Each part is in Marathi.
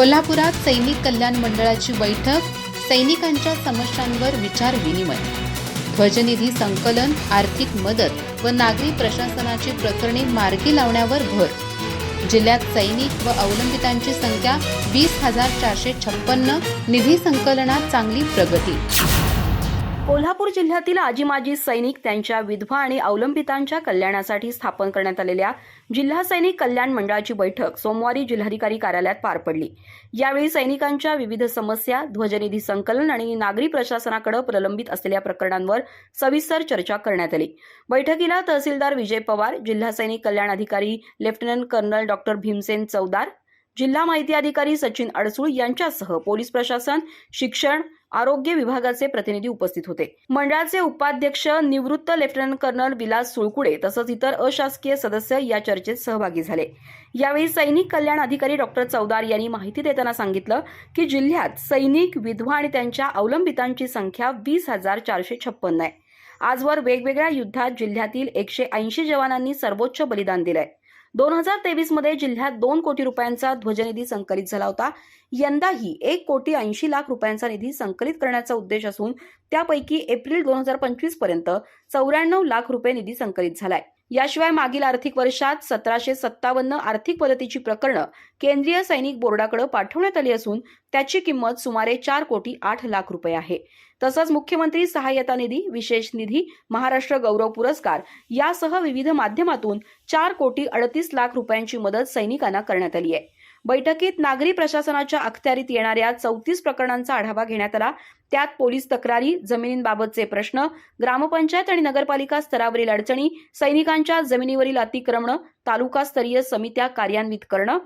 कोल्हापुरात सैनिक कल्याण मंडळाची बैठक सैनिकांच्या समस्यांवर विचार विनिमय ध्वजनिधी संकलन आर्थिक मदत व नागरी प्रशासनाची प्रकरणे मार्गी लावण्यावर भर. जिल्ह्यात सैनिक व अवलंबितांची संख्या वीस हजार चारशे छप्पन्न निधी संकलनात चांगली प्रगती. कोल्हापूर जिल्ह्यातील आजी माजी सैनिक त्यांच्या विधवा आणि अवलंबितांच्या कल्याणासाठी स्थापन करण्यात आलेल्या जिल्हा सैनिक कल्याण मंडळाची बैठक सोमवारी जिल्हाधिकारी कार्यालयात पार पडली. यावेळी सैनिकांच्या विविध समस्या ध्वजनिधी संकलन आणि नागरी प्रशासनाकडे प्रलंबित असलेल्या प्रकरणांवर सविस्तर चर्चा करण्यात आली. बैठकीला तहसीलदार विजय पवार जिल्हा सैनिक कल्याण अधिकारी lieutenant colonel doctor Bhimsen Chaudar जिल्हा माहिती अधिकारी सचिन अडसूळ यांच्यासह पोलीस प्रशासन शिक्षण आरोग्य विभागाचे प्रतिनिधी उपस्थित होते. मंडळाचे उपाध्यक्ष निवृत्त लेफ्टनंट कर्नल विलास सुळकुडे तसंच इतर अशासकीय सदस्य या चर्चेत सहभागी झाले. यावेळी सैनिक कल्याण अधिकारी डॉक्टर चौदार यांनी माहिती देताना सांगितलं की जिल्ह्यात सैनिक विधवा आणि त्यांच्या अवलंबितांची संख्या वीस हजार चारशे छप्पन्न आहे. आजवर वेगवेगळ्या युद्धात जिल्ह्यातील एकशे ऐंशी जवानांनी सर्वोच्च बलिदान दिलंय. दोन हजार तेवीसमध्ये जिल्ह्यात दोन कोटी रुपयांचा ध्वजनिधी संकलित झाला होता. यंदाही एक कोटी ऐंशी लाख रुपयांचा निधी संकलित करण्याचा उद्देश असून त्यापैकी एप्रिल दोन हजार पंचवीसपर्यंत चौऱ्याण्णव लाख रुपये निधी संकलित झालाय. याशिवाय मागील आर्थिक वर्षात सतराशे सत्तावन्न आर्थिक मदतीची प्रकरणं केंद्रीय सैनिक बोर्डाकडे पाठवण्यात आली असून त्याची किंमत सुमारे चार कोटी आठ लाख रुपये आहे. तसंच मुख्यमंत्री सहाय्यता निधी विशेष निधी महाराष्ट्र गौरव पुरस्कार यासह विविध माध्यमातून चार कोटी अडतीस लाख रुपयांची मदत सैनिकांना करण्यात आली आहे. बैठकीत नागरी प्रशासनाच्या अखत्यारीत येणाऱ्या चौतीस प्रकरणांचा आढावा घेण्यात आला. त्यात पोलीस तक्रारी जमिनींबाबतचे प्रश्न ग्रामपंचायत आणि नगरपालिका स्तरावरील अडचणी सैनिकांच्या जमिनीवरील अतिक्रमण तालुकास्तरीय समित्या कार्यान्वित करणं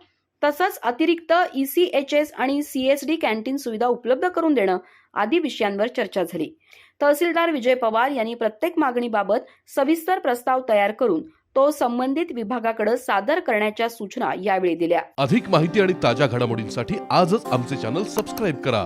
तसंच अतिरिक्त ईसीएचएस आणि सीएसडी कॅन्टीन सुविधा उपलब्ध करून देणं आदी विषयांवर चर्चा झाली. तहसीलदार विजय पवार यांनी प्रत्येक मागणीबाबत सविस्तर प्रस्ताव तयार करून तो संबंधित विभागाकडे सादर करण्याच्या सूचना यावेळी दिल्या. अधिक माहिती आणि ताज्या घडामोडींसाठी आजच आमचे चॅनल सबस्क्राईब करा.